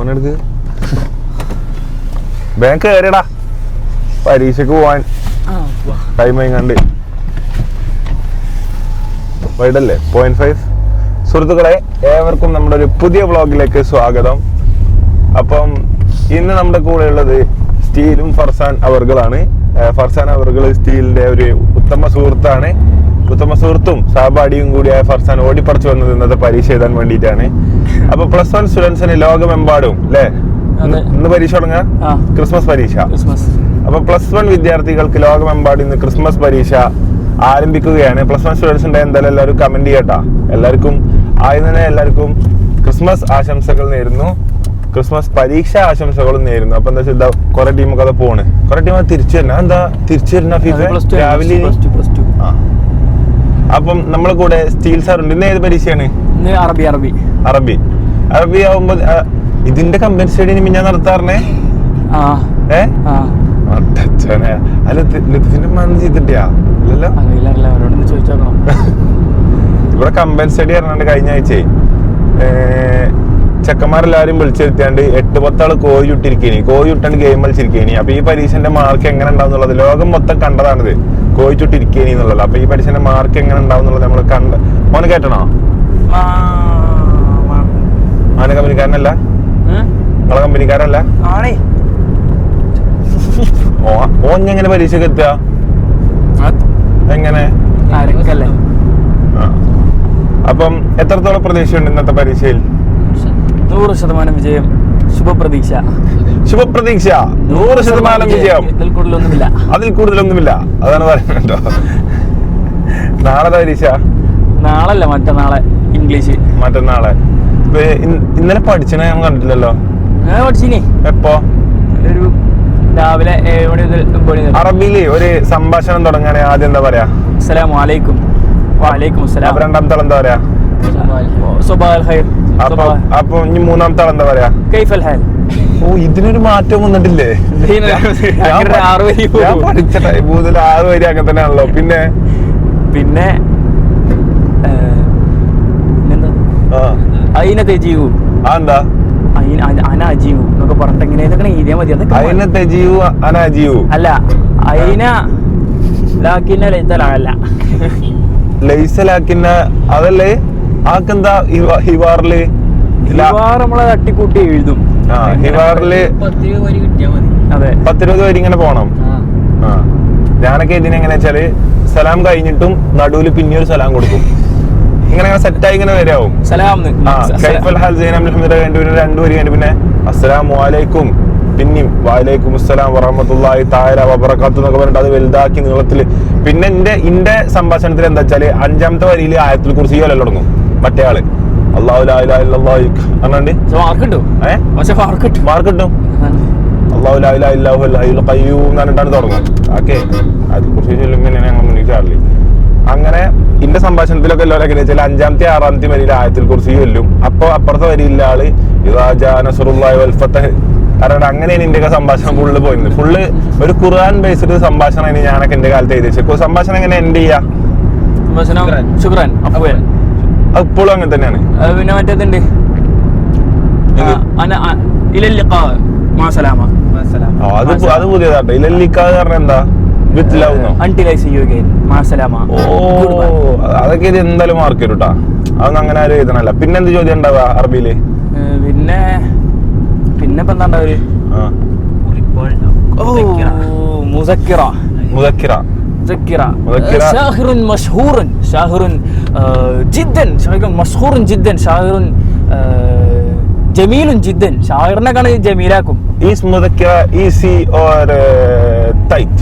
Phone എടുക്ക് bank കയറിയടാ പരീക്ഷക്ക് പോവാൻ. ടൈം കണ്ട് വൈഡല്ലേ? പോയിന്റ് ഫൈവ് സുഹൃത്തുക്കളെ ഏവർക്കും നമ്മുടെ ഒരു പുതിയ വ്ളോഗിലേക്ക് സ്വാഗതം. അപ്പം ഇന്ന് നമ്മുടെ കൂടെ ഉള്ളത് സ്റ്റീലും ഫർസാൻ അവർകളാണ്. ഫർസാൻ അവർകൾ സ്റ്റീലിന്റെ ഒരു ഉത്തമ സുഹൃത്താണ്. ഉത്തമ സുഹൃത്തും സഹപാഠിയും കൂടിയായ ഫർസാൻ ഓടിപ്പറച്ചു വന്നത് ഇന്നത്തെ പരീക്ഷ എഴുതാൻ വേണ്ടിയിട്ടാണ്. അപ്പൊ പ്ലസ് വൺ സ്റ്റുഡൻസിന് ലോകമെമ്പാടും അല്ലേ ഇന്ന് പരീക്ഷ തുടങ്ങാ? ക്രിസ്മസ് പരീക്ഷ. ക്രിസ്മസ് അപ്പൊ പ്ലസ് വൺ വിദ്യാർത്ഥികൾക്ക് ലോകമെമ്പാടും ഇന്ന് ക്രിസ്മസ് പരീക്ഷ ആരംഭിക്കുകയാണ്. പ്ലസ് വൺ സ്റ്റുഡൻസിന്റെ എന്തായാലും എല്ലാവരും കമന്റ് ചെയ്യട്ടാ. എല്ലാവർക്കും ആദ്യം തന്നെ എല്ലാവർക്കും ക്രിസ്മസ് ആശംസകൾ നേരുന്നു. ക്രിസ്മസ് പരീക്ഷ ആശംസകളും നേരുന്നു. അപ്പൊ എന്താ വെച്ചാൽ കുറെ ടീമൊക്കെ അത് പോണ്. കുറെ ടീം തിരിച്ചു വരുന്ന എന്താ തിരിച്ചു വരുന്ന രാവിലെ. അപ്പം നമ്മളെ കൂടെ സ്റ്റീൽ സാർ ഉണ്ട്. ഇന്ന് ഏത് പരീക്ഷയാണ്? അറബി അറബി. അറബി. അറബി ആവുമ്പോ ആ, ഇതിന്റെ കമ്പനി സ്റ്റഡി ഞാൻ നടത്താറിനെ അട്ടച്ചോനെ. അല്ല ലത്തീഫിന്റെ അറിയില്ല അവരോടൊന്ന് ഇവിടെ കമ്പൻ സ്റ്റഡി പറഞ്ഞാണ്ട് കഴിഞ്ഞ ആഴ്ചയെ ചെക്കന്മാരെല്ലാരും വിളിച്ചിരുത്തിയാണ്ട് എട്ട് പത്താൾ കോഴി ചുട്ടിരിക്കേനി. കോഴി ചുട്ടാണ്ട് ഗെയിം കളിച്ചിരിക്കേനി. അപ്പൊ ഈ പരീക്ഷന്റെ മാർക്ക് എങ്ങനെ ഉണ്ടാവുന്നുള്ളത് ലോകം മൊത്തം കണ്ടതാണിത്. കോഴി ചുട്ടിരിക്കേനി എന്നുള്ളത്. അപ്പൊ ഈ പരീക്ഷന്റെ മാർക്ക് എങ്ങനെ ഉണ്ടാവുന്നുള്ളത് നമ്മൾ കണ്ട മോനെ കേട്ടണോ? അവനെ കമ്പനിക്കാരനല്ല. നിങ്ങളെ കമ്പനിക്കാരല്ല ആണേ ഓഞ്ഞെങ്ങനെ പരീക്ഷക്ക് എത്തുക? എങ്ങനെ. അപ്പം എത്രത്തോളം പ്രതീക്ഷയുണ്ട് ഇന്നത്തെ പരീക്ഷയിൽ? നൂറ് ശതമാനം വിജയം ശുഭപ്രതീക്ഷ. ശുഭപ്രതീക്ഷ. നൂറ് ശതമാനം വിജയം. അതിൽ കൂടുതലൊന്നുമില്ല. അതിൽ കൂടുതലൊന്നുമില്ല. അതാണ് പറയുന്നത് നാളെ പരീക്ഷ? നാളല്ല മറ്റന്നാളെ ഇംഗ്ലീഷ്. മറ്റന്നാളെ. ഇന്നലെ പഠിച്ചനെ ഞാൻ കണ്ടില്ലല്ലോ എപ്പോ? ഒരു രാവിലെ ഏഴ് മണി അറബിയിൽ ഒരു സംഭാഷണം തുടങ്ങാൻ ആദ്യം എന്താ പറയാ? അസ്സലാം വലൈക്കും വലൈക്കും അസ്സലാം രണ്ടാമത്തെ എന്താ പറയാ? അപ്പൊ ഇനി മൂന്നാമത്തെ എന്താ പറയാ? കൈഫൽ ഹാൽ. ഓ ഇതിനൊരു മാറ്റം വന്നിട്ടില്ലേ? ഞാൻ പഠിച്ച ടൈപ്പ് ആറ് വരി അങ്ങനെ തന്നെയാണല്ലോ. പിന്നെ? പിന്നെ പിന്നെന്താ? അതിനെ തെജീവു. അതെന്താ? മതി. അല്ല തട്ടിക്കൂട്ടി എഴുതും. അതെ. പത്തിരുപത് വരി ഇങ്ങനെ പോണം. ഞാനൊക്കെ ഇതിനെങ്ങനെ വെച്ചാൽ സലാം കഴിഞ്ഞിട്ടും നടുവിൽ പിന്നെ ഒരു സലാം കൊടുക്കും. ഇങ്ങനെ സെറ്റ് ആയി ഇങ്ങനെ വരാവും. രണ്ടുപേര് കഴിഞ്ഞ് പിന്നെ അസ്സലാമു അലൈക്കും. പിന്നെയും വാലേക്കും അസ്സലാം വറഹമത്തുള്ളാഹി താര വബറക്കാത്തു എന്നൊക്കെ പറഞ്ഞിട്ട് അത് വലുതാക്കി നീളത്തിൽ പിന്നെ എന്റെ ഇന്റെ സംഭാഷണത്തിൽ എന്താ വെച്ചാൽ അഞ്ചാമത്തെ വരിയിൽ ആയത്തിൽ കുറിച്ച് അല്ല തുടങ്ങും. മറ്റേ ആൾ. അള്ളാഹുലായി മാർക്ക് കിട്ടും. ഓക്കെ. അതിൽ കുറിച്ച് ഇങ്ങനെ ഞങ്ങൾ മുന്നിൽ എന്റെ സംഭാഷണത്തിലൊക്കെ എല്ലാവരും എങ്ങനെ വെച്ചാൽ അഞ്ചാമത്തെ ആറാമത്തെ വരിയിൽ ആയത്തിൽ കുറിച്ച് ചൊല്ലും. അപ്പൊ അപ്പുറത്തെ വരിയില്ല ആൾ കാരണം അങ്ങനെയാണ് ഇന്ത്യയ്ക്ക് സംഭാഷണം ഫുള്ള് പോയിരുന്നത്. ഫുള്ള് ഒരു ഖുർആൻ ബേസ്ഡ് സംഭാഷണം ഞാനൊക്കെ എന്റെ കാലത്ത് എഴുതി വെച്ചു സംഭാഷണം എങ്ങനെ എൻഡ് ചെയ്യാ? അപ്പോഴും അങ്ങനെ തന്നെയാണ്. പിന്നെ മറ്റേതുണ്ട്. അത് പുതിയതാട്ടോ. ഇലല്ലിക്കാന്ന് പറഞ്ഞ എന്താ? വിത്ത് ലവ് എന്നോ until I see you again മാ സലാമ ഓ അതൊക്കെ ഇത് എന്തായാലും മാർക്ക് തരും കേട്ടാ അതൊന്നും അങ്ങനെ ആരും എഴുതണല്ല പിന്നെ എന്ത് ചോദ്യം ഉണ്ടാവുക അറബിയില് ഏഹ് പിന്നെ പിന്നെ ഇപ്പൊ എന്താ ഉണ്ടാവല് ആ മുസക്കിറ മുദക്കിറ مذكرة مذكرة. شاهر مشهور شاهر آه، جدا شاهر مشهور جدا شاهر آه، جميل جدا شاعرنا كان جميلاكم is മുദക്കിറ easy or tight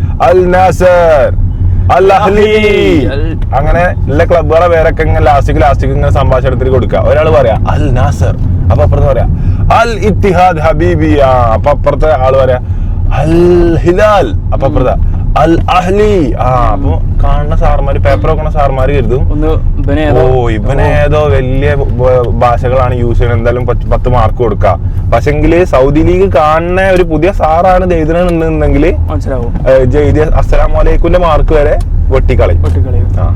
Al Nasar Al Ahli. അങ്ങനെ എല്ലാ ക്ലബുകളെ പേരൊക്കെ ഇങ്ങനെ ലാസ്റ്റിക്ക് ലാസ്റ്റിക്ക് ഇങ്ങനെ സംഭാഷണത്തിൽ കൊടുക്കുക. ഒരാൾ പറയാ അൽ നാസർ അപ്പൊ അപ്പുറത്ത് പറയാ അൽ ഇത്തിഹാദ് ഹബീബിയ. അപ്പൊ അപ്പുറത്തെ ആൾ പറയാ അൽ ഹിലാൽ അപ്പൊ അപ്പുറത്തെ അൽ അഹ്ലി. ആ അപ്പൊ കാണുന്ന സാർമാര് പേപ്പർ വെക്കണ സാർമാര് കരുതും. ഓ ഏതോ- ഇവനെ ഏതോ വലിയ ഭാഷകളാണ് യൂസ് ചെയ്യുന്നത്. എന്തായാലും പത്ത് മാർക്ക് കൊടുക്കുക പക്ഷെങ്കിൽ സൗദി ലീഗ് കാണുന്ന ഒരു പുതിയ സാറാണ് എഴുതണമെന്നുണ്ടെങ്കിൽ മനസ്സിലാവും? ജയ്ദ് അസ്സലാം വലൈക്കുന്റെ മാർക്ക് വരെ വെട്ടിക്കളി ആ.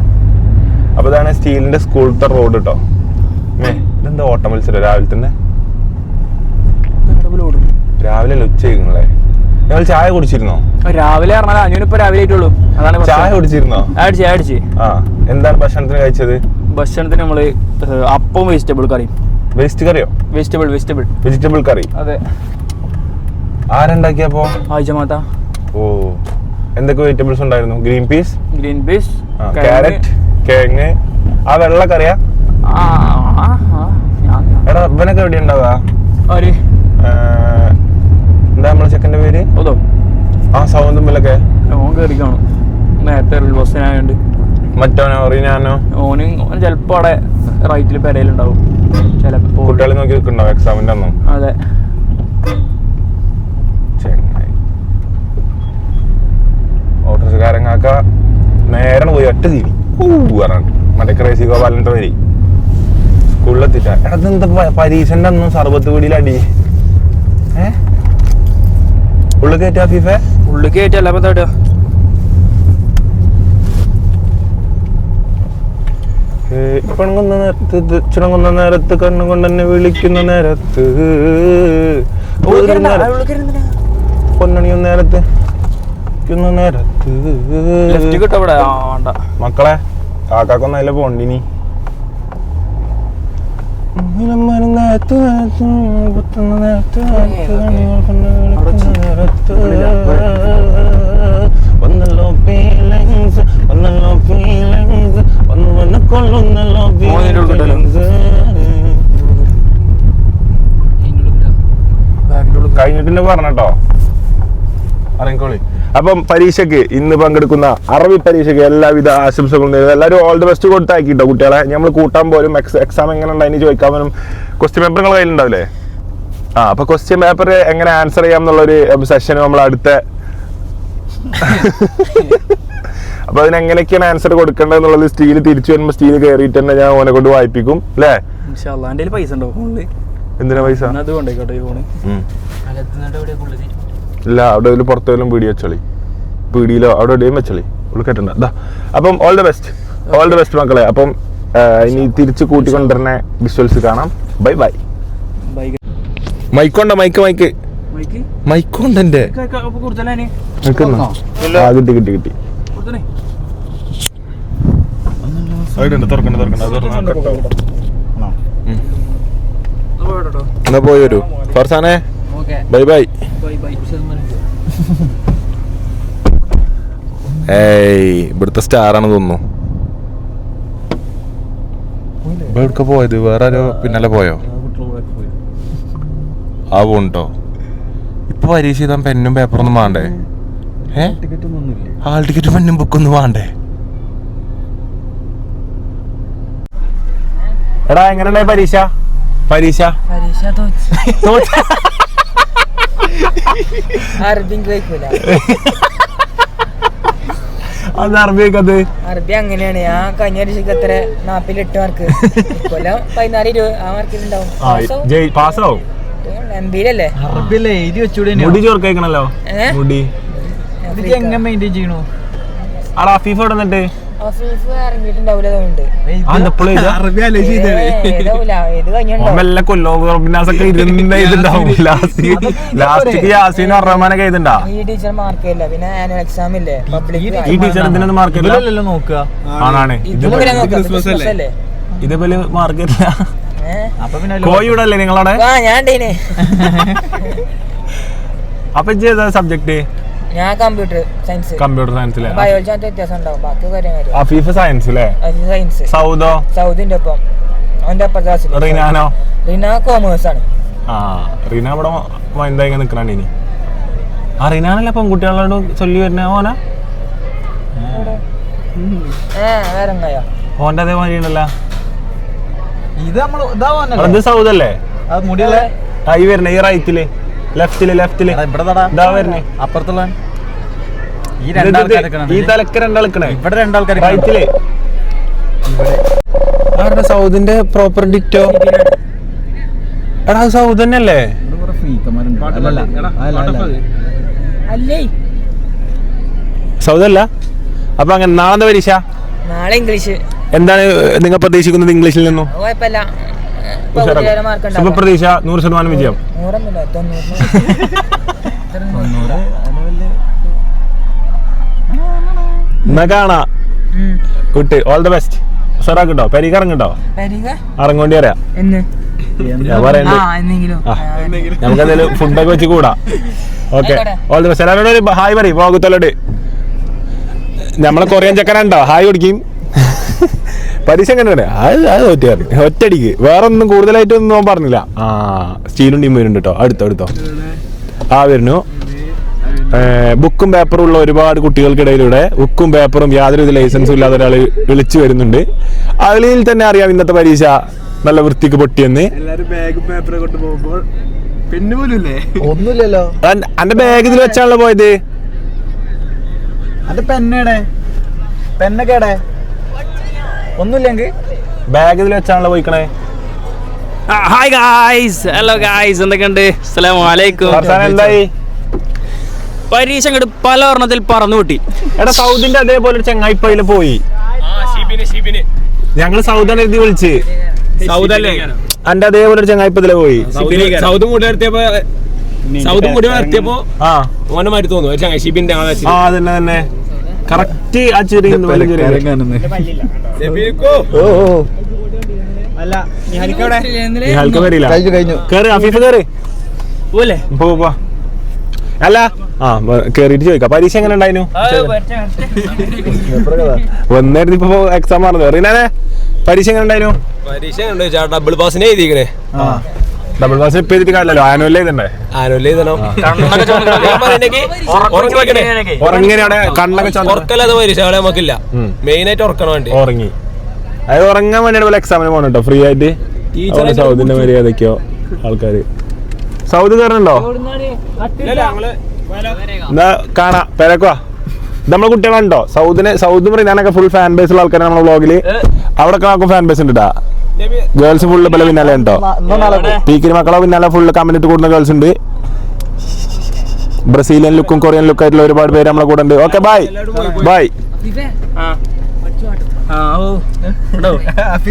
അപ്പൊ ഇതാണ് സ്റ്റീലിന്റെ സ്കൂളത്തെ റോഡ് കേട്ടോ മേ ഇതെന്താ ഓട്ടം മത്സരം രാവിലെ തന്നെ? രാവിലെ ഉച്ച നിങ്ങളെ? ഞങ്ങൾ ചായ കുടിച്ചിരുന്നോ? രാവിലെ പറഞ്ഞാൽ അഞ്ഞൂനിപ്പോ രാവിലെ ആയിട്ടുള്ളൂ. അതാണ് ചായ ഭക്ഷണം. കുടിച്ചിരുന്നോ അടിച്ച് അടിച്ച് ആ എന്താണ് ഭക്ഷണത്തിന് കഴിച്ചത്? ഭക്ഷണത്തിന് നമ്മൾ അപ്പവും വെജിറ്റബിൾ കറിയും. വേസ്റ്റ് കറിയോ? വെജിറ്റബിൾ വെജിറ്റബിൾ വെജിറ്റബിൾ കറി. അതെ. ആരുണ്ടാക്കിയപ്പോ ആയിജമാത്ത ഓ എന്തൊക്കെ വെജിറ്റബിൾസ് ഉണ്ടായിരുന്നു? Green peas green peas carrot കിഴങ്ങ്. ആ വെള്ള കറിയാ? എടാ ഇവനൊക്കെ എവിടെ ഉണ്ടാവാ എന്താ നമ്മളെ ചെക്കന്റെ പേര്? അതോ ആ സൗന്ദമ്പിലൊക്കെ ഓൻ കയറി കാണും. നേരത്തെ ബസ്സിനായോണ്ട് മറ്റോനോ റീനാനോ? ഓന് ഓൻ ചിലപ്പോ അവിടെ റൈറ്റിൽ പെരയിലുണ്ടാവും ചിലപ്പോ കുട്ടികളെ നോക്കി നിൽക്കുന്നുണ്ടാവും എക്സാമിന്റെ ഒന്നും അതെ. ചെങ്ങായി. ഓട്ടോറിക്ഷക്കാരങ്ങാക്ക നേരെ പോയി ഒറ്റ തിരി പറഞ്ഞിട്ട്. മറ്റേ ക്രേസി ഗോപാലന്റെ വരി സ്കൂളിലെത്തിച്ച എടാ പരീക്ഷന്റെ അന്നും സർബത്ത് വീടിയിൽ അടി ഏ? ഉള്ളിൽ കയറ്റാ ഫിഫെ? ഉള്ളു കയറ്റല്ല അപ്പൊ എന്താ പിണങ്ങുന്ന നേരത്ത് ചിണങ്ങുന്ന നേരത്ത് കണ്ണും കൊണ്ട് തന്നെ വിളിക്കുന്ന നേരത്ത്. പൊന്നണിയും നേരത്ത് നേരത്ത്. മക്കളെ കാക്കാക്കൊന്നും അതിലെ പോണ്ടിനി. കുത്തുന്ന നേരത്ത് വിളിക്കുന്ന നേരത്ത് വന്നല്ലോ ഫീലിങ്സ് വന്നല്ലോ ഫീലിങ്സ് വന്നു വന്ന് കൊള്ളുന്നല്ലോ ഫീലിങ്സ് കഴിഞ്ഞിട്ടില്ല. പറഞ്ഞോ ബാഗിന്റെ അപ്പം പരീക്ഷയ്ക്ക് ഇന്ന് പങ്കെടുക്കുന്ന അറബി പരീക്ഷയ്ക്ക് എല്ലാവിധ ആശംസകളും നേരുന്നു. എല്ലാവരും ഓൾ ദി ബെസ്റ്റ് കൊടുത്താക്കിട്ടോ കുട്ടികളെ. നമ്മൾ കൂട്ടാൻ പോലും എക്സാം എങ്ങനെ ഉണ്ടായി ചോദിക്കാൻ പോലും ക്വസ്റ്റ്യൻ പേപ്പർ നിങ്ങൾ കയ്യിലുണ്ടാവില്ലേ? ആ അപ്പൊ ക്വസ്റ്റ്യൻ പേപ്പർ എങ്ങനെ ആൻസർ ചെയ്യാം എന്നുള്ളൊരു സെഷൻ നമ്മൾ അടുത്ത അപ്പൊ അതിനെങ്ങനെയൊക്കെയാണ് ആൻസർ കൊടുക്കേണ്ടത് എന്നുള്ളത് സ്റ്റീൽ തിരിച്ചു വരുമ്പോൾ സ്റ്റീൽ കയറിയിട്ട് തന്നെ ഞാൻ ഓനെ കൊണ്ട് വായിപ്പിക്കും അല്ലേ? പൈസ ഉണ്ടോ? ഫോണിൽ എന്തിനാ പൈസ? അത് കൊണ്ടേക്കോട്ടെ ഈ ഫോണ്. ഇല്ല അവിടെ ഒരു പുറത്ത് വല്ലതും പീടി വെച്ചോളി. പീടിയിലോ അവിടെ എവിടെയും വെച്ചോളി. ഉൾക്കെട്ടുണ്ട് അതാ അപ്പം all the best all the best മക്കളെ. അപ്പം ഇനി തിരിച്ച് കൂട്ടിക്കൊണ്ടിരുന്ന വിഷ്വൽസ് കാണാം. Bye bye മൈക്കോണ്ട? Mike mike. Mic? മൈക്കോണ്ട് എന്റെ കിട്ടി കിട്ടി കിട്ടി. എന്നാ പോയി വരൂ. ഫർസാനെ. ബൈ ബൈ ബൈ ബൈ ഏയ് ഇവിടുത്തെ സ്റ്റാറാണ് തോന്നുന്നു. ഇവിടെ പോയത്? വേറെ ആരോ പിന്നാലെ പോയോ? ആ പോണ്ടോ ഇപ്പൊ പരീക്ഷ ചെയ്താൽ പെന്നും പേപ്പറൊന്നും വേണ്ടേ? ഏ? ഹാൾ ടിക്കറ്റ് പെന്നും ബുക്കൊന്നും വേണ്ടേ? എടാ എങ്ങനെയുണ്ടായി പരീക്ഷ? പരീക്ഷ? പരീക്ഷ തോറ്റ്. അറബി കഴിക്കൂല. അത് അറബിയൊക്കെ അറബി അങ്ങനെയാണ്. ആ കഴിഞ്ഞ എത്ര? നാപ്പിൽ എട്ട് മാർക്ക് കൊല്ലം പതിനാല് ഇരുപത് ആ മാർക്കിൽ ഉണ്ടാവും. പാസ്സാവും എം ബിയിലല്ലേ അറബിയല്ലേ എഴുതി വെച്ചൂടെ മുടി ചോർക്കണല്ലോ മുടി. എങ്ങനെ മെയിന്റെയിൻ ചെയ്യണോ? ആടാ അഫീഫ് എവിടെ നിന്നിട്ട്? അഫീഫ് ഇറങ്ങിയിട്ടുണ്ടാവില്ല ഇരുന്ന് ലാസ്റ്റ് ലാസ്റ്റ് യാസീൻ റഹ്മാനൊക്കെ എഴുതണ്ടാ? ഈ ടീച്ചർ മാർക്ക് ഇല്ല പിന്നെ ആനുവൽ എക്സാം ഇല്ലേ? പബ്ലിക് ഈ ടീച്ചർ ഇതിനൊന്നും മാർക്കില്ല? നോക്കുക. ആണാണ്. ഇതേപോലെ മാർക്ക് ഇല്ല അല്ലേ? നിങ്ങളവിടെ? ഞാൻ അപ്പൊ സബ്ജക്ട് ഞാൻ കമ്പ്യൂട്ടർ സയൻസ് കമ്പ്യൂട്ടർ സയൻസിലെ ബയോളജി അത് വ്യത്യാസം ഉണ്ടാവും. ബാക്കി കാര്യങ്ങൾ കാര്യം അഫീഫ് സയൻസ് അല്ലേ സയൻസ് സൗദോ? സൗദിന്റെ ഒപ്പം. അവന്റെ ഒപ്പം ക്ലാസ് റിനാനോ? റിന കോമേഴ്സ് ആണ്. ആ റിന ഇവിടെ ഇങ്ങനെ നിക്കണാണ്ട് ഇനി ആ റീനാനല്ല പെൺകുട്ടികളോട് ചൊല്ലി വരുന്ന? ഓന? ഓന്റെ അതേമാതിരി ഉണ്ടല്ലോ. ഇത് നമ്മൾ ഇതാ ഇത് സൗദല്ലേ? അത് മുടിയുള്ള ആ ഈ വരുന്നേ ഈ റൈറ്റിൽ ലെഫ്റ്റിൽ ലെഫ്റ്റിൽ ഇവിടെ ഇതാ വരുന്നേ. അപ്പുറത്തുള്ള ഈ തലക്ക് രണ്ടാൾക്കണേ. ഇവിടെ രണ്ടാൾക്കാർ റൈറ്റിൽ ആരുടെ സൗദിന്റെ പ്രോപ്പർ ഡിറ്റോ എടാ സൗദ് തന്നെയല്ലേ? അല്ലേ? സൗദ് അല്ല? അപ്പൊ അങ്ങനെ നാളെ എന്താ പരീക്ഷ? നാളെ ഇംഗ്ലീഷ്. എന്താണ് നിങ്ങൾ പ്രതീക്ഷിക്കുന്നത് ഇംഗ്ലീഷിൽ നിന്നും? ശുഭപ്രതീക്ഷ നൂറ് ശതമാനം വിജയം. എന്നാ കാണാ കുട്ടി ഓൾ ദ ബെസ്റ്റ് ഉഷാറാക്കുണ്ടോ പെരീക്ക്? ഇറങ്ങുണ്ടോ വരിക ഇറങ്ങോണ്ടി വരാം ഞാൻ പറയണ്ട്. നമുക്ക് എന്തെങ്കിലും. ഫുഡൊക്കെ വെച്ച് കൂടാ. ഓക്കെ ഓൾ ദ ബെസ്റ്റ് എല്ലാവരോടും ഹായ് പറയും. പോകത്തോലോട് നമ്മളെ കൊറിയൻ ചക്കരണ്ടോ ഹായ് കുടിക്കും. പരീക്ഷ എങ്ങനെയാണ് അത് അത് ഒറ്റടിക്ക് വേറെ ഒന്നും കൂടുതലായിട്ടൊന്നും പറഞ്ഞില്ല. ആ സ്റ്റീലും ടീം വരുന്നുണ്ട് കേട്ടോ അടുത്തോ അടുത്തോ? ആ വരുന്നു. ബുക്കും പേപ്പറും ഉള്ള ഒരുപാട് കുട്ടികൾക്കിടയിലൂടെ ബുക്കും പേപ്പറും യാതൊരു ലൈസൻസും ഇല്ലാത്ത ഒരാൾ വിളിച്ചു വരുന്നുണ്ട്. അതിൽ തന്നെ അറിയാം ഇന്നത്തെ പരീക്ഷ നല്ല വൃത്തിക്ക് പൊട്ടിയെന്ന്. ഒന്നുമില്ലല്ലോ. അന്റെ ബാഗ് ഇതിൽ വെച്ചാണല്ലോ പോയത്? അത് പെണ്ണേടെ പെണ്ണൊക്കെ എടെ ഒന്നുമില്ലെങ്കിൽ. ബാഗ് ഇതിൽ വെച്ചാണല്ലോ പോയിക്കണേ. ഹായ് ഗായ്സ് ഹലോ ഗായ്സ് എന്തൊക്കെയുണ്ട്? അസ്സലാമു അലൈക്കും. എന്തായി? പരീക്ഷ അങ്ങോട്ട് പല ഒരെണ്ണത്തിൽ പറന്നു കിട്ടി. എടാ സൗദിന്റെ അതേപോലെ ഒരു ചെങ്ങായിപ്പയിൽ പോയി. ഞങ്ങൾ സൗദാണ് എഴുതി വിളിച്ച്. സൗദല്ലേ? അന്റെ അതേപോലെ ഒരു ചെങ്ങായിപ്പത്തിൽ പോയി. സൗദ് കൂടെ നിർത്തിയപ്പോ സൗദ് മുടി നിർത്തിയപ്പോ ആ. ഓനെ മാറ്റി തോന്നുന്നു. ചങ്ങായി ഷിബിന്റെ. ആ അതന്നെ തന്നെ കറക്റ്റ് ആ ചെറിയ അല്ല കേറ് അഫീഫ് കേറ്. പോലെ പോ പോ. അല്ല ആ കേറിയിട്ട് ചോദിക്കാം. പരീക്ഷ എങ്ങനെ ഉണ്ടായിരുന്നു? വന്നായിരുന്നു ഇപ്പൊ എക്സാം ആണെന്ന് അറിയാനേ പരീക്ഷ എങ്ങനെ ഉണ്ടായിരുന്നു? പരീക്ഷ ഉണ്ട് ചേട്ടാ ഡബിൾ പാസിനെ എഴുതിക്കണേ ആ. ഡബിൾ പാസ് ഇപ്പൊ എഴുതിട്ട് കാര്യമല്ലോ ആനുവല്ലേ ഇതണ്ടേ ആനുവല്ലേ എഴുതണം. ഉറങ്ങി ഉറങ്ങനെ അവിടെ കണ്ണൊക്കെ ഉറക്കല്ലാതെ പരീക്ഷ അവിടെ നമുക്കില്ല. മെയിൻ ആയിട്ട് ഉറക്കണം വേണ്ടി. ഉറങ്ങി. അതായത് ഉറങ്ങാൻ വേണ്ടിയാണ് പോലെ എക്സാമിന് പോകണം കേട്ടോ ഫ്രീ ആയിട്ട്. സൗദിന്റെ മര്യാദക്കോ ആൾക്കാര്. സൗദി കയറണുണ്ടോ എന്നാ കാണാ. പെരക്കുവാ. നമ്മളെ കുട്ടികളുണ്ടോ? സൗദിനെ സൗദി പറയും ഞാനൊക്കെ ഫുൾ ഫാൻ ബേസ് ഉള്ള ആൾക്കാരാണ് നമ്മളെ വ്ളോഗിൽ അവിടെ നമുക്ക് ഫാൻ ബേസ് ഉണ്ട് ഗേൾസ് ഫുള്ള് പല പിന്നാലെ ഉണ്ടോ? പീക്കിന് മക്കളോ പിന്നാലെ ഫുള്ള് കമന്റ് ഇട്ട് കൂടുന്ന ഗേൾസ് ഉണ്ട്. ബ്രസീലിയൻ ലുക്കും കൊറിയൻ ലുക്കും ആയിട്ടുള്ള ഒരുപാട് പേര് നമ്മളെ കൂടെ ഉണ്ട്. ഓക്കെ ബൈ ബൈ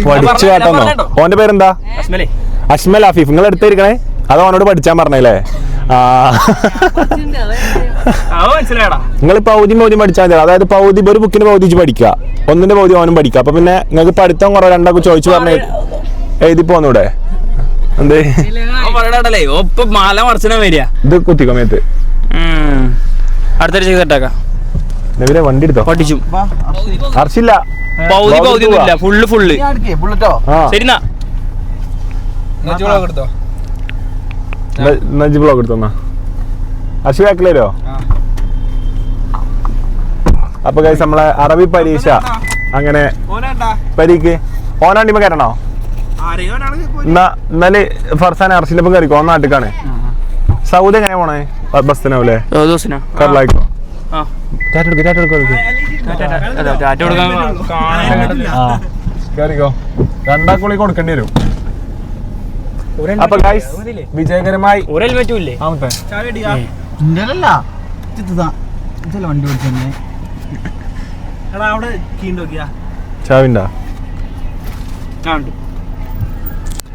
പഠിച്ചു കേട്ടോ ഓന്റെ പേരെന്താ? അഷ്മൽ ആഫീഫ്. നിങ്ങൾ എടുത്തിരിക്കണേ അത് അവനോട് പഠിച്ചാൻ പറഞ്ഞല്ലേ? ആ. നിങ്ങൾ പൗതി പൗതി പഠിച്ചാൽ മതി. അതായത് പൗതി ഒരു ബുക്കിന് പൗതി പഠിക്കുക. ഒന്നിന്റെ പൗതി അവനും പഠിക്കുക. അപ്പൊ പിന്നെ നിങ്ങൾക്ക് പഠിത്തം കുറവ്? രണ്ടാൾക്ക് ചോദിച്ചു പറഞ്ഞ എഴുതി പോന്നൂടെ? എന്തേ? മാല മറച്ചിനാ വരിക. ഇത് കുത്തിക്കമയത്ത് അടുത്തൊരു ചെയ്തിട്ടേക്കാം നബിലെ വണ്ടി എടുത്തോ? പഠിച്ചു. അർച്ചില്ല പൗതി പൗതി ഒന്നും ഇല്ല ഫുള്ള് ഫുള്ള്. ശരി നജ് ബ്ലോഗ് എടുത്തോന്നാ. അശു ബാക്കിലേരോ അപ്പൊ കൈസ് നമ്മളെ അറബി പരീക്ഷ അങ്ങനെ ഓനാണ്ടാ പരീക്ക്. ഓനാണ്ടിമ കയറണോ എന്നാ എന്നാൽ ഫർസാൻ അർഷിന്റെ ഒപ്പം കയറിക്കോ ഓൻ നാട്ടിക്കാണ്. സൗദി എങ്ങനെ പോണേ? ബസ്സിനാവൂലേ? കൊടുക്കാൻ കയറിക്കോ രണ്ടാക്കുള്ളി കൊടുക്കേണ്ടി വരും. അപ്പൊ ഗൈസ് വിജയകരമായി ഒരു ഹെൽമെറ്റും ഇല്ലേ ഇതാ ഇതല്ല വണ്ടി ഓടിച്ചെന്നെ അവിടെ കീണ്ടോക്കിയാ ചാവിണ്ടാ?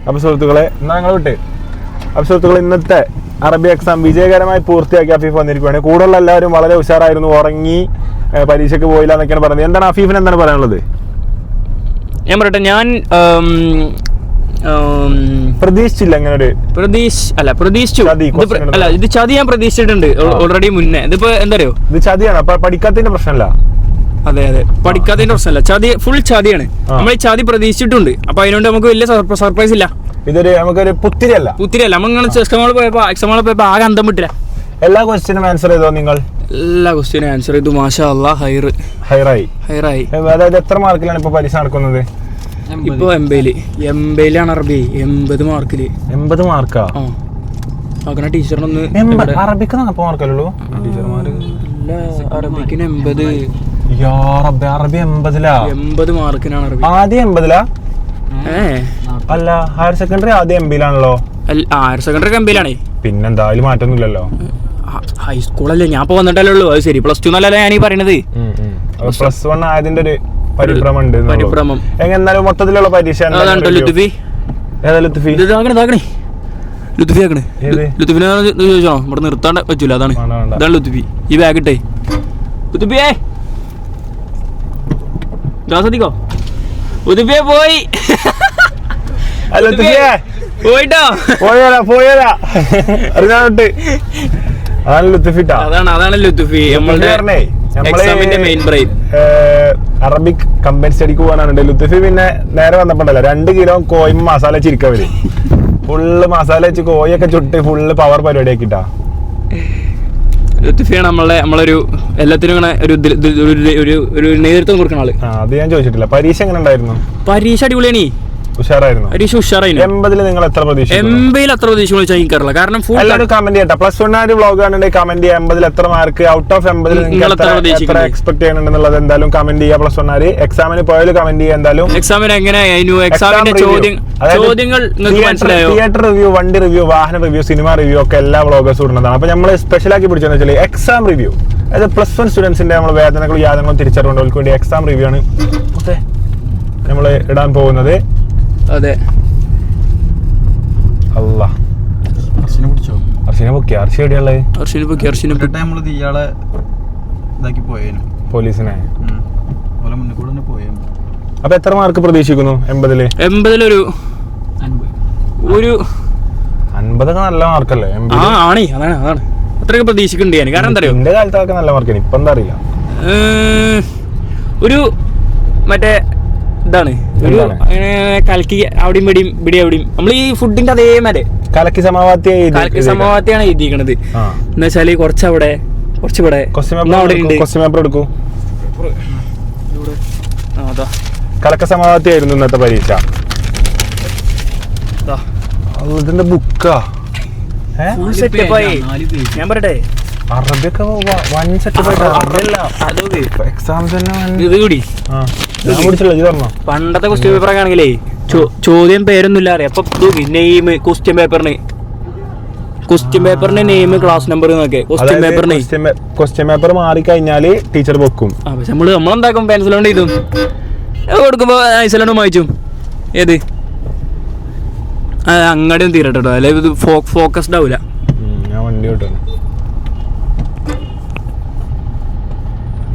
അപ്പൊ സുഹൃത്തുക്കളെ എന്നാ ഞങ്ങൾ വിട്ട്? അപ്പൊ സുഹൃത്തുക്കളെ ഇന്നത്തെ അറബി എക്സാം വിജയകരമായി പൂർത്തിയാക്കി അഫീഫ് വന്നിരിക്കുകയാണ് കൂടുതലുള്ള എല്ലാവരും വളരെ ഉഷാറായിരുന്നു ഉറങ്ങി പരീക്ഷയ്ക്ക് പോയില്ല എന്നൊക്കെയാണ് പറയുന്നത്. എന്താണ് അഫീഫിന് എന്താണ് പറയാനുള്ളത്? ഞാൻ പറയട്ടെ ഞാൻ പ്രതീക്ഷിച്ചില്ല അങ്ങനെ ഒരു പ്രതീക്ഷ അല്ല പ്രതീക്ഷിച്ചു. അല്ല ഇത് ചതി ഞാൻ പ്രതീക്ഷിച്ചിട്ടുണ്ട്. ഓൾറെഡി മുന്നേ. ഇതിപ്പോ എന്താ അറിയോ ഇത് ചതിയാണ്. അപ്പൊ പഠിക്കാത്തതിന്റെ പ്രശ്നമല്ല. അതെ അതെ. പഠിക്കാത്തതിന്റെ പ്രശ്നമല്ല. ചതി ഫുൾ ചതിയാണ്. നമ്മൾ ഈ ചതി പ്രതീക്ഷിച്ചിട്ടുണ്ട്. അപ്പൊ അതിനോണ്ട് നമുക്ക് വലിയ സർപ്രൈസ് ഇല്ല. ഇതൊരു നമുക്കൊരു പുത്തിരിയല്ല പുത്തിരിയല്ല നമ്മൾ ഇങ്ങനെ ഹാളിൽ പോയപ്പോ എക്സാം ഹാളിൽ പോയപ്പോ ആകെ അന്തം വിട്ടില്ല. എല്ലാ ക്വസ്റ്റിനും ആൻസർ ചെയ്തോ നിങ്ങൾ? എല്ലാ ക്വസ്റ്റിനും ആൻസർ ചെയ്തു. മാഷാ ഹൈർ ഹൈറായി. ഹൈറായി. അതായത് എത്ര മാർക്കിലാണ് ഇപ്പൊ പരീക്ഷ നടക്കുന്നത്? ഇപ്പൊ എംബയിൽ എംബയിലാണ് അറബി. എൺപത് മാർക്കിൽ. എൺപത് മാർക്കാ? അങ്ങനെ ടീച്ചറിനൊന്ന് അറബിക്ക് മാർക്കല്ലോ ടീച്ചർമാര്. അറബിക്കിന് എൺപത്. അറബി എൺപതിലാ? എൺപത് മാർക്കിനാണ് അറബി. ആദ്യം എൺപതിലാ? അല്ല ഹയർ സെക്കൻഡറി ആദ്യം എംബിയിലാണല്ലോ ഹയർ സെക്കൻഡറി എംബിയിലാണേ പിന്നെന്താ അതിൽ മാറ്റൊന്നുമില്ലല്ലോ? ഹൈസ്കൂളല്ലേ? ഞാൻ ഇപ്പൊ വന്നിട്ടല്ലേ ഉള്ളൂ. അത് ശരി പ്ലസ് ടു എന്നല്ലേ ഞാൻ ഈ പറയണത് പ്ലസ് വൺ ആയതിന്റെ ഒരു പരിഭ്രമം ഉണ്ട് പരിഭ്രമം. എന്നാലും മൊത്തത്തിലുള്ള പരീക്ഷ. ലുത്തുഫി ഏതാ ലുത്തുഫി ലുത്തുഫി ആക്കണേ? ലുത്തുഫിനെ ചോദിച്ചോ ഇവിടെ നിർത്താണ്ട് പറ്റൂല അതാണ്. ഇതാണ് ലുത്തുഫി ഈ ബാഗ് ഇട്ടേ. ലുത്തുഫിയേ ശ്രദ്ധിക്കോ? ലുത്തുഫിയെ പോയി. പോയിട്ടോ. അറിഞ്ഞാട്ട് അതാണ് ലുത്തുഫിട്ടാ അതാണ് അതാണ് ലുത്തുഫി നമ്മളുടെ എക്സാമിന്റെ മെയിൻ ബ്രെയിൻ അറബിക് കമ്പനി സ്റ്റഡിക്ക് പോകാനാണ് ലുത്തഫി. പിന്നെ നേരെ വന്നപ്പോണ്ടല്ലോ രണ്ട് കിലോ കോയും മസാല ചിരിക്കവര് ഫുള്ള് മസാല വെച്ച് കോയൊക്കെ ചുട്ട് ഫുള്ള് പവർ പരിപാടി ആക്കിട്ടാ. ലുത്തഫിയാണ് നമ്മളെ നമ്മളൊരു എല്ലാത്തിനും ഇങ്ങനെ ഒരു ഒരു- ഒരു നേതൃത്വം കൊടുക്കുന്ന ആൾ. അത് ഞാൻ ചോദിച്ചിട്ടില്ല. പരീക്ഷ എങ്ങനെ ഉണ്ടായിരുന്നു? പരീക്ഷ അടിപൊളിയാണ്. ഉഷാറായിരുന്നു. പരീക്ഷ ഉഷാറായിരുന്നു എൺപതിൽ നിങ്ങൾ എത്ര പ്രതീക്ഷ എത്ര പ്രതീക്ഷ വിളിച്ചാൽ എനിക്കറിയില്ല കാരണം ഫുൾ എല്ലാവരും കമന്റ് ചെയ്യട്ടെ പ്ലസ് വൺ ആര് വ്ളോഗ് കാണുന്നുണ്ടെങ്കിൽ കമന്റ് ചെയ്യാം. എൺപതിൽ എത്ര മാർക്ക് ഔട്ട് ഓഫ് എൺപതിൽ നിങ്ങൾ എത്ര? എക്സ്പെക്ട് ചെയ്യണമെന്നുള്ളത് എന്തായാലും കമന്റ് ചെയ്യുക പ്ലസ് വൺ ആര് എക്സാമിന് പോയാലും കമന്റ് ചെയ്യുക എന്തായാലും. എക്സാമിന് എങ്ങനെ ആയിരുന്നു? എക്സാമിന്റെ ചോദ്യം ചോദ്യങ്ങൾ തിയേറ്റർ റിവ്യൂ വണ്ടി റിവ്യൂ വാഹന റിവ്യൂ സിനിമ റിവ്യൂ ഒക്കെ എല്ലാ വ്ളോഗേഴ്സും ഇടുന്നതാണ്. അപ്പൊ നമ്മൾ പിടിച്ചെന്ന് വെച്ചാൽ എക്സാം റിവ്യൂ അതായത് പ്ലസ് വൺ സ്റ്റുഡൻസിന്റെ നമ്മൾ വേദനകളും യാതനകളും തിരിച്ചറിവുകൊണ്ട് അവർക്ക് വേണ്ടി എക്സാം റിവ്യൂ ആണ്. നമ്മൾ ഇടാൻ പോകുന്നത്. അതെ. അല്ല അർശിനെ പിടിച്ചോ അർഷിനെ പൊക്കി. അർശി എവിടെയാളെ അർശിനെ പൊക്കി അർശിനെ ഒരു ടൈം നമ്മൾ ഇയാളെ ഇതാക്കി പോയേനു. പോലീസിനെ? ഓല മുന്നിൽ കൂടെ തന്നെ പോയേനു. അപ്പൊ എത്ര മാർക്ക് പ്രതീക്ഷിക്കുന്നു എൺപതിൽ? എൺപതിലൊരു ഒരു അൻപതൊക്കെ നല്ല മാർക്കല്ലേ ആ ആണേ. അതാണ് അതാണ്. അത്രയൊക്കെ പ്രതീക്ഷിക്കുന്നുണ്ട് ഞാൻ. കാരണം എന്താ അറിയോ? എന്റെ കാലത്തൊക്കെ നല്ല മാർക്കാണ് ഇപ്പൊ എന്താ അറിയില്ല. ഒരു മറ്റേ ഇതാണ്. കലക്കി അവിടെയും ഇവിടെയും ഇവിടെ അവിടെയും. നമ്മൾ ഈ ഫുഡിന്റെ അതേമാതിരി കലക്കി സമാവാത്തി കലക്കി സമവാക്യാണ് എഴുതിയിരിക്കണത് എന്ന് വെച്ചാൽ ക്വസ്റ്റ്യൻ അവിടെ പേപ്പർ എടുക്കൂ. കലക്ക സമാവാത്തി ആയിരുന്നു ഇന്നത്തെ പരീക്ഷ. അതാ. ഇതിന്റെ ബുക്കാ ഫുൾ സെറ്റപ്പ് ആയി. ഞാൻ പറയട്ടെ? അറബിയൊക്കെ വൺ സെറ്റപ്പ് ഇത് കൂടി. പണ്ടത്തെ ക്വസ്റ്റ്യൻ പേപ്പർ ഒക്കെ ആണെങ്കിലേ ചോദ്യം പേരൊന്നുമില്ല അറിയാം. അപ്പൊ നെയിം ക്വസ്റ്റ്യൻ പേപ്പറിന് ക്വസ്റ്റ്യൻ പേപ്പറിന്റെ നെയിം ക്ലാസ് നമ്പർ എന്നൊക്കെ. ക്വസ്റ്റ്യൻ പേപ്പറിന് ക്വസ്റ്റ്യൻ പേപ്പർ മാറി കഴിഞ്ഞാൽ ടീച്ചർ വെക്കും. പക്ഷെ നമ്മൾ നമ്മളെന്താക്കും? പെൻസിൽ കൊണ്ട് ഇതും കൊടുക്കുമ്പോ ഐസലോണ്ട് വായിച്ചു ഏത്? അങ്ങടെയും തീരട്ടോ അല്ലെ ഇത് ഫോക്കസ്ഡ് ആവൂല. ഞാൻ വണ്ടി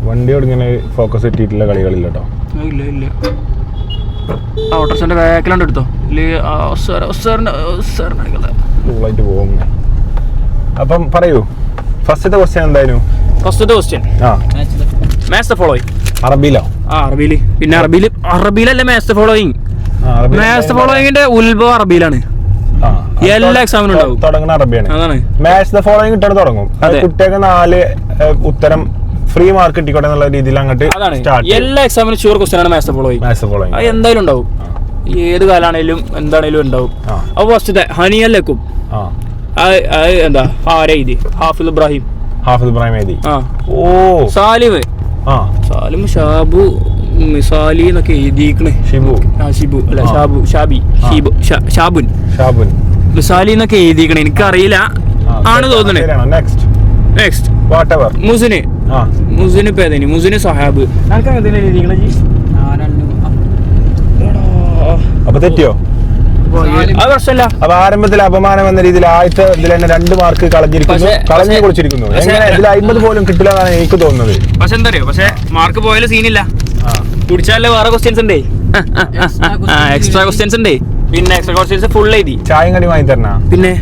ഓട്ടാണ് വണ്ടി ഇങ്ങനെ ഫോക്കസ് ഇട്ടിട്ടുള്ള കളികളില്ല കേട്ടോ ഇല്ല ഇല്ല. ഓട്ടോസിന്റെ ബാക്കിലാണ്ട് എടുത്തോ? കൂളായിട്ട് പോകും അപ്പം പറയൂ ഫസ്റ്റത്തെ ക്വസ്റ്റ്യൻ എന്തായാലും ഫസ്റ്റത്തെ ക്വസ്റ്റ്യൻ ആ. മാച്ച് ദ ഫോളോയിങ് അറബിയിലോ ആ അറബിയിൽ പിന്നെ അറബിയിൽ അറബിയിലല്ലേ മാച്ച് ദ ഫോളോയിങ് അറബി- ദ ഫോളോയിങ്ങിന്റെ ഉത്ഭവം അറബിയിലാണ് എല്ലാ എക്സാമിനും ഉണ്ടാവും. തുടങ്ങുന്ന അറബിയാണ്. അതാണ്. മാത്സ് ദ ഫോളോയിങ് ഇട്ടാണ് തുടങ്ങും. അത് കുട്ടികൾക്ക് നാല് ഉത്തരം ഫ്രീ മാർക്ക് കിട്ടിക്കോട്ടെ എന്നുള്ള രീതിയിൽ അങ്ങോട്ട് അതാണ്. എല്ലാ എക്സാമിനും ഷുവർ ക്വസ്റ്റൻ ആണ് മാത്സ് ഫോളോയിങ് മാത്സ് അത് എന്തായാലും ഉണ്ടാവും. ഏത് കാലാണേലും എന്താണേലും ഉണ്ടാവും. അപ്പൊ ഫസ്റ്റത്തെ ഹനിയല്ലേക്കും. എന്താ ആരാ ഇത് ഹാഫിൽ ഇബ്രാഹിം. ഹാഫിദ് ഇബ്രാഹിം എഴുതി. ഓ. സാലിം ആ. സാലിം ഷാബു മിസാലി എന്നൊക്കെ എഴുതിക്കണ് ഷിബു. ആ ഷിബു. അല്ല ഷാബു ഷാബി. ഷിബു ഷാബുൻ. ഷാബുൻ. മിസാലി എന്നൊക്കെ എഴുതിക്കണേ എനിക്കറിയില്ല. ആണ് തോന്നണേ. നെക്സ്റ്റ് നെക്സ്റ്റ് വാട്ട് എവർ മുസിന്. ആ. മുസിന് ഇപ്പൊ ഏതേനി? മുസിന് സഹാബ്. അപ്പൊ തെറ്റിയോ? അത് പ്രശ്നമല്ല അപ്പൊ ആരംഭത്തിൽ അപമാനം എന്ന രീതിയിൽ ആദ്യത്തെ ഇതിൽ തന്നെ രണ്ട് മാർക്ക് കളഞ്ഞിരിക്കുന്നു. കളഞ്ഞു കുളിച്ചിരിക്കുന്നു. എങ്ങനെ? ഇതിൽ അമ്പത് പോലും കിട്ടില്ല എന്നാണ് എനിക്ക് തോന്നുന്നത്. പക്ഷെ എന്താ അറിയോ പക്ഷെ മാർക്ക് പോയാലും സീനില്ല ആ. കുടിച്ചാലേ വേറെ ക്വസ്റ്റ്യൻസ് ഉണ്ടേ? എക്സ്ട്രാ ക്വസ്റ്റ്യൻസ് ഉണ്ടേ? പിന്നെ എക്സ്ട്രാ ക്വസ്റ്റ്യൻസ് ഫുൾ എഴുതി. ചായം കടി വാങ്ങി തരണ? പിന്നെ?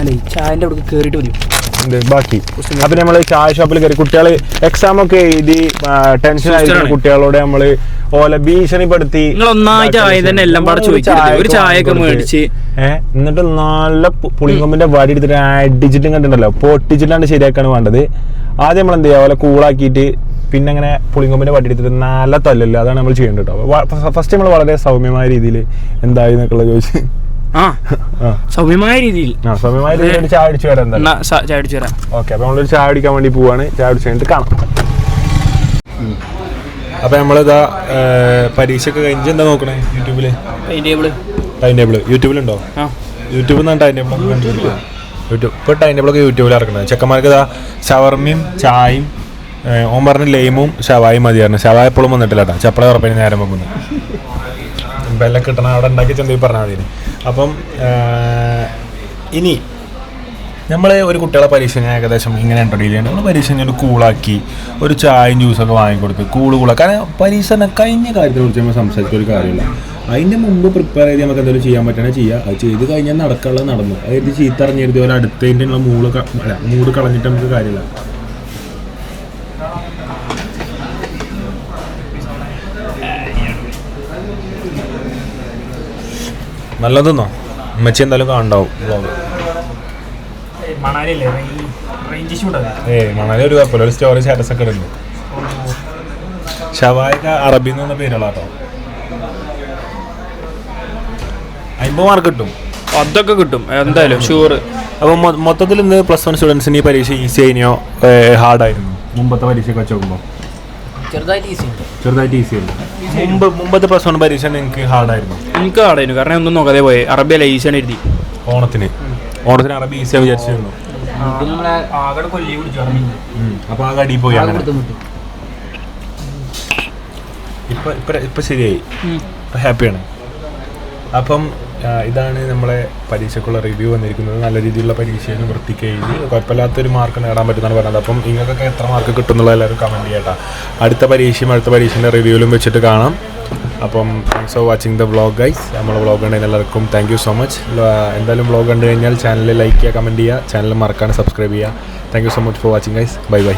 അല്ലേ ചായന്റെ അവിടെ കേറിട്ട് മതി എന്ത് ബാക്കി. അപ്പൊ നമ്മൾ ചായ ഷോപ്പിൽ കയറി കുട്ടികൾ എക്സാം ഒക്കെ എഴുതി ടെൻഷൻ ആയിരിക്കുന്ന. കുട്ടികളോട് നമ്മൾ ഓല ഭീഷണിപ്പെടുത്തി നിങ്ങൾ ഒന്നായിട്ട് ആദ്യം തന്നെ എല്ലാം പാടെ ചോദിക്കരുത്. ഒരു ചായയൊക്കെ മേടിച്ച്. ഏഹ് എന്നിട്ട് നല്ല പുളിങ്കൊമ്പിന്റെ വടി എടുത്തിട്ട് അടിച്ചിട്ടും കണ്ടിട്ടുണ്ടല്ലോ പൊട്ടിച്ചിട്ടാണ് ശരിയാക്കാണ് വേണ്ടത്. ആദ്യം നമ്മൾ എന്ത് ചെയ്യാം? ഓല കൂളാക്കിയിട്ട് പിന്നെ അങ്ങനെ പുളിങ്കൊമ്പിന്റെ വടി എടുത്തിട്ട് നല്ല തല്ലല്ല അതാണ് നമ്മൾ ചെയ്യേണ്ടത് കേട്ടോ ഫസ്റ്റ് നമ്മൾ വളരെ സൗമ്യമായ രീതിയിൽ എന്തായി എന്നൊക്കെ ചോദിച്ച്. ആ സൗമ്യമായ രീതിയിൽ. ആ സൗമ്യമായ രീതിയിൽ ചായ അടിച്ചു വരാം ചായ അടിച്ചു വരാം. ഓക്കെ അപ്പൊ നമ്മളൊരു ചായ അടിക്കാൻ വേണ്ടി പോവാണ്. ചായ അടിച്ചു കഴിഞ്ഞിട്ട് കാണാം. അപ്പൊ നമ്മളിതാ പരീക്ഷ കഴിഞ്ഞ് എന്താ നോക്കണേ യൂട്യൂബിൽ? ടൈം ടേബിൾ യൂട്യൂബിലുണ്ടോ? യൂട്യൂബിൽ നിന്നാണ് ടൈം ടേബിൾ യൂട്യൂബ് ഇപ്പോൾ ടൈം ടേബിളൊക്കെ യൂട്യൂബിൽ ഇറക്കുന്നത് ചെക്കന്മാർക്ക് ഇതാ ഷവർമയും ചായയും ഓൻ പറഞ്ഞ ലൈമും ഷവായും മതിയായിരുന്നു. ഷവായ എപ്പോഴും വന്നിട്ടില്ല കേട്ടോ ചപ്പള ഉറപ്പിന് നേരം വെക്കുന്നു. വെല്ലം കിട്ടണം അവിടെ ഉണ്ടാക്കി ചെന്തി പറഞ്ഞാൽ മതി അപ്പം ഇനി നമ്മൾ ഒരു കുട്ടികളെ പരീക്ഷ ഏകദേശം ഇങ്ങനെ ഉണ്ടോ ചെയ്യണം നമ്മൾ പരീക്ഷ ഒരു കൂളാക്കി ഒരു ചായയും ജ്യൂസൊക്കെ വാങ്ങിക്കൊടുത്ത് കൂൾ കൂളാക്കി കാരണം പരീക്ഷ കഴിഞ്ഞ കാര്യത്തെ കുറിച്ച് നമ്മൾ സംസാരിച്ച ഒരു കാര്യമില്ല. അതിന്റെ മുമ്പ് പ്രിപ്പയർ ചെയ്ത് നമുക്ക് എന്തെങ്കിലും ചെയ്യാൻ പറ്റണേ ചെയ്യുക അത് ചെയ്ത് കഴിഞ്ഞാൽ നടക്കാനുള്ളത് നടന്നു. അതായത് ചീത്ത അറിഞ്ഞെഴുതി പോലെ അടുത്തതിന്റെ ഉള്ള മൂൾ മൂട് കളഞ്ഞിട്ട് നമുക്ക് കാര്യമില്ല. നല്ലതെന്നോ? ഉമ്മച്ചി എന്തായാലും കാണണ്ടാവും ഏയ് മണാലി ഒരു കുഴപ്പമില്ല. ഒരു സ്റ്റോറി സ്റ്റാറ്റസ് ഒക്കെ ഇടുന്നു. ഷവായിക്ക അറബി എന്ന് പറഞ്ഞ പേരുകളാട്ടോ. അമ്പത് മാർക്ക് കിട്ടും. അതൊക്കെ കിട്ടും. എന്തായാലും ഷുവർ അപ്പോൾ മൊത്തത്തിൽ ഇന്ന് പ്ലസ് വൺ സ്റ്റുഡൻസിന് ഈ പരീക്ഷ ഈസി ആയിനോ? ഹാർഡായിരുന്നു മുമ്പത്തെ പരീക്ഷയൊക്കെ വെച്ച് നോക്കുമ്പോൾ ചെറുതായിട്ട് ഈസി ഉണ്ട്. ചെറുതായിട്ട് ഈസി ഉണ്ട് മുമ്പ് മുമ്പത്തെ പ്ലസ് വൺ പരീക്ഷ നിങ്ങൾക്ക് ഹാർഡായിരുന്നു എനിക്ക് ഹാർഡായിരുന്നു കാരണം ഒന്നും നോക്കാതെ പോയി. അറബി അല്ല ഈസിയാണ് എഴുതി. ഓണത്തിന്. ഓണത്തിന് അറബി ഈസിയാണ് വിചാരിച്ചിരുന്നു. ആകെ കൊല്ലി പിടിച്ചു അപ്പോൾ ആ കടി പോയി അങ്ങനെ. ഇപ്പൊ ഇപ്പൊ ഇപ്പൊ ശരിയായി. ഹാപ്പിയാണ് അപ്പം ഇതാണ് നമ്മളെ പരീക്ഷയ്ക്കുള്ള റിവ്യൂ വന്നിരിക്കുന്നത്. നല്ല രീതിയിലുള്ള പരീക്ഷയാണ് വൃത്തിക്ക് എഴുതി. കുഴപ്പമില്ലാത്തൊരു മാർക്ക് നേടാൻ പറ്റുന്നതാണ് പറയുന്നത് അപ്പം നിങ്ങൾക്കൊക്കെ എത്ര മാർക്ക് കിട്ടുന്നുള്ള എല്ലാവരും കമന്റ് ചെയ്യട്ടാ. അടുത്ത പരീക്ഷയും അടുത്ത പരീക്ഷേന്റെ റിവ്യൂലും വെച്ചിട്ട് കാണാം. അപ്പം thanks for watching the vlog guys നമ്മളെ വ്ളോഗ് കണ്ടതിന് എല്ലാവർക്കും താങ്ക് യു സോ മച്ച് എന്തായാലും വ്ളോഗ് കണ്ടു കഴിഞ്ഞാൽ ചാനൽ ലൈക്ക് ചെയ്യുക കമന്റ് ചെയ്യുക. ചാനൽ മറക്കാണ്ട് സബ്സ്ക്രൈബ് ചെയ്യുക. Thank you so much for watching guys bye bye